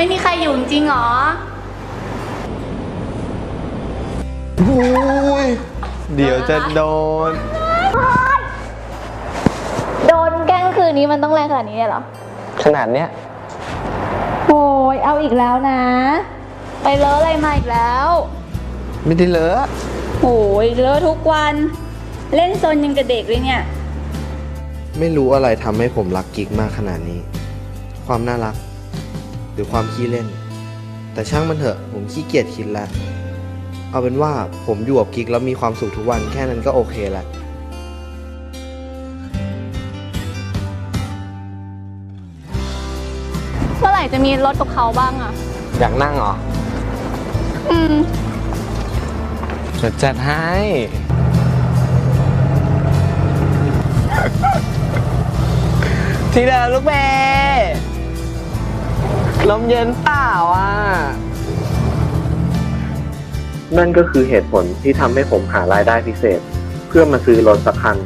ไม่มีใครอยู่จริงๆหรอโอ้ย เดี๋ยวจะโดน โดนแกล้งคืนนี้มันต้องแรงขนาดนี้เลยเหรอ ขนาดเนี้ย โอ้ยเอาอีกแล้วนะ ไปเลอะอะไรมาอีกแล้ว ไม่ได้เลอะ โอ้ยเลอะทุกวัน เล่นซนยังกับเด็กเลยเนี่ย ไม่รู้อะไรทำให้ผมรักกิ๊กมากขนาดนี้ ความน่ารัก หรือความขี้เล่น แต่ช่างมันเถอะผมขี้เกียจคิดแล้ว เอาเป็นว่าผมอยู่กับกิ๊กแล้วมีความสุขทุกวันแค่นั้นก็โอเคแล้วเมื่อไหร่จะมีรถกับเขาบ้างอะอยากนั่งเหรออืมจะจัดให้ ทีเดิมลูกเบ ลมเย็นเปล่าอะ นั่นก็คือเหตุผลที่ทำให้ผมหารายได้พิเศษ เพื่อมาซื้อรถสักคัน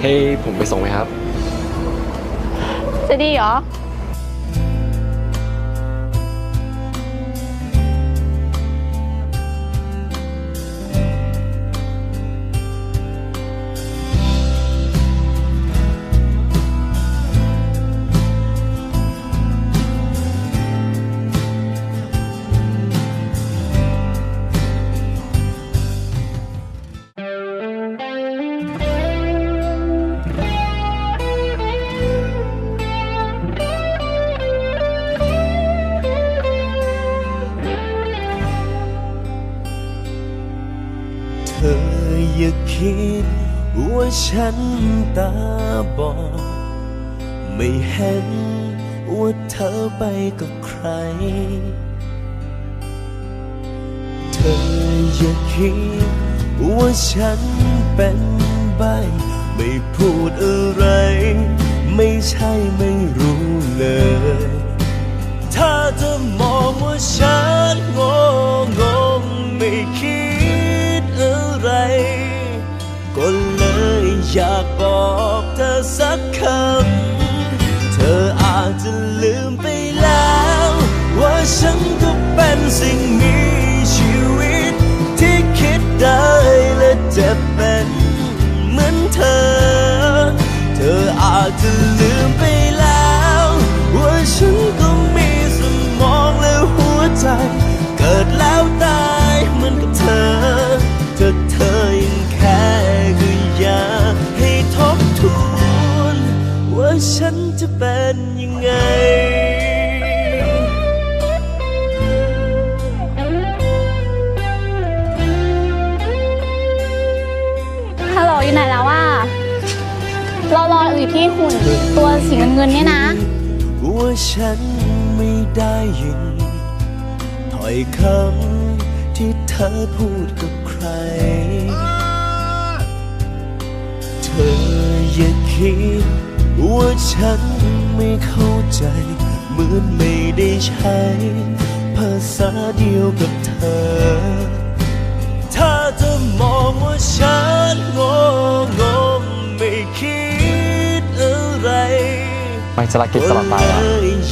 ให้ผมไปส่งไหมครับ จะดีเหรอ ธออย่าคิดว่าฉันตาบอดไม่เห็นว่าเธอไปกับใคร เธออย่าคิดว่าฉันเป็นใบไม่พูดอะไร ไม่ใช่ไม่รู้ สักคำเธออาจจะลืมไปแล้ว ว่าฉันก็เป็นสิ่งมีชีวิต ที่คิดได้และจะเป็นเหมือนเธอ ที่หุ่นตัวสีเงินๆเนี่ยนะว่าฉันไม่ได้ยินถ้อยคำที่เธอพูดกับใคร เธออย่าคิดว่าฉันไม่เข้าใจ เหมือนไม่ได้ใช้ ภาษาเดียวกับเธอ ไม่จะรักกิ๊กตลอดไปอะ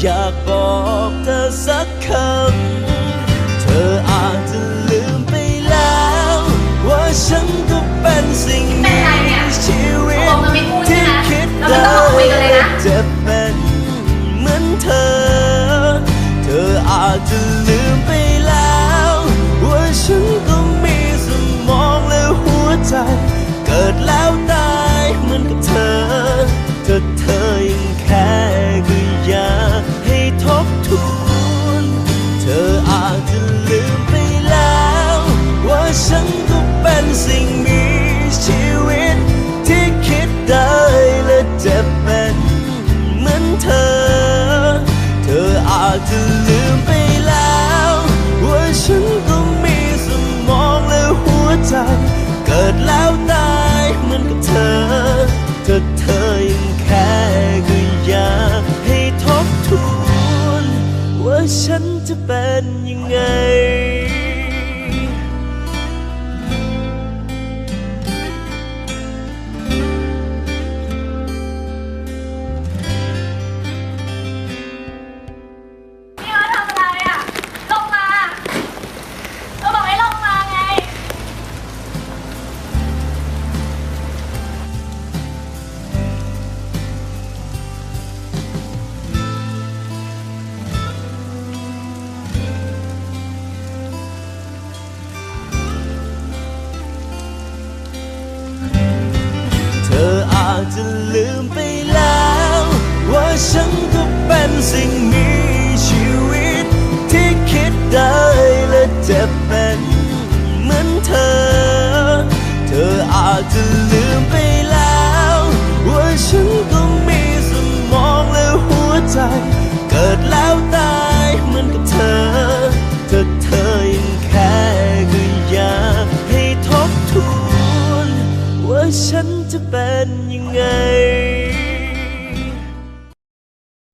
อยากบอกเธอสักคำ จ็บเป็นเหมือนเธอ เธออาจจะลืมไปแล้ว ว่าฉันก็มีสมองและหัวใจ เกิดแล้วตายเหมือนกับเธอเธอ จะลืมไปแล้ว ว่าฉันก็เป็นสิ่งมีชีวิต ที่คิดได้และเจ็บเป็นเหมือนเธอ เธออาจจะลืมไปแล้ว ว่าฉันก็มีสมองและหัวใจ เกิดแล้ว